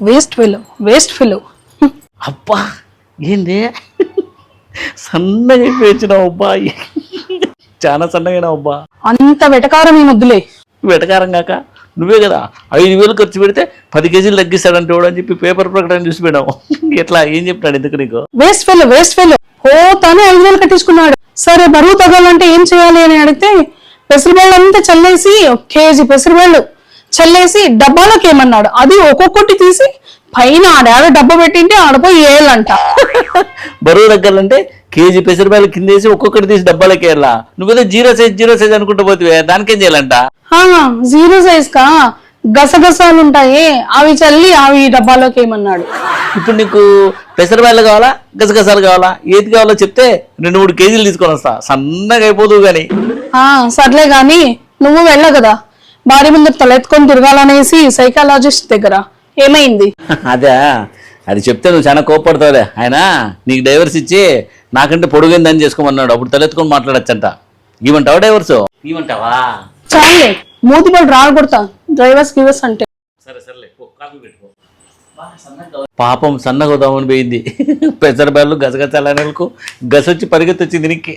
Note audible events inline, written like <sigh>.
Waste fellow waste fellow. అబ్బా ఏంది? సన్నగా అయిపోయినావు అబ్బా. చాలా సన్నగా అబ్బా. అంత వెటకారం ఈ ముద్దులే వెటకారం కాక నువ్వే కదా ఐదు వేలు ఖర్చు పెడితే పది కేజీలు తగ్గిస్తాడంటే అని చెప్పి పేపర్ ప్రకటన చూసి పోయినావు ఎట్లా ఏం చెప్తాడు ఎందుకు నీకు? Waste fellow waste fellow. ఓ తనే ఐదు వేలు కట్టించుకున్నాడు. సరే బరువు తగ్గాలంటే ఏం చేయాలి అని అడిగితే పెసరబళ్ళు అంతా చల్లేసి ఒక కేజీ పెసరబళ్ళు. చల్లేసి డబ్బాలోకి ఏమన్నాడు? అది ఒక్కొక్కటి తీసి పైన ఆడాడ డబ్బా పెట్టింటే ఆడపోయి ఏళ్ళంట. బరువు తగ్గాలంటే కేజీ పెసరపాయలు కిందేసి ఒక్కొక్కటి తీసి డబ్బాలకి వెళ్ళా నువ్వేదో జీరో సైజ్ జీరో సైజ్ అనుకుంటూ పోతే దానికేం చేయాలంట? జీరో సైజ్ కా? గసగసాలు ఉంటాయి అవి చల్లి అవి డబ్బాలోకి ఏమన్నాడు? ఇప్పుడు నీకు పెసరపాయలు కావాలా గసగసాలు కావాలా? ఏది కావాలో చెప్తే రెండు మూడు కేజీలు తీసుకొని వస్తా. సన్నగా అయిపోదు కానీ ఆ సర్లే గాని నువ్వు వెళ్ళ కదా. భార్య ముందు తలెత్తుకొని తిరగాలనేసి సైకాలజిస్ట్ దగ్గర ఏమైంది? అదే అది చెప్తే నువ్వు చాలా కోప్పడతావులే. ఆయన నీకు డైవర్స్ ఇచ్చి నాకంటే పొడుగైందని చేసుకోమన్నాడు. అప్పుడు తలెత్తుకొని మాట్లాడచ్చంట. ఇవంటావా డైవర్స్ ఇవంటావా చాలే మూతి డ్రైవర్స్ గివర్స్ అంటే. సరే సరేలే కాఫీ పెట్టుకో. పాపం సన్నగోదామని పోయింది. <laughs> పెసరబాళ్ళు గసగసాలకు గసొచ్చి పరిగెత్తి వచ్చింది నీకు.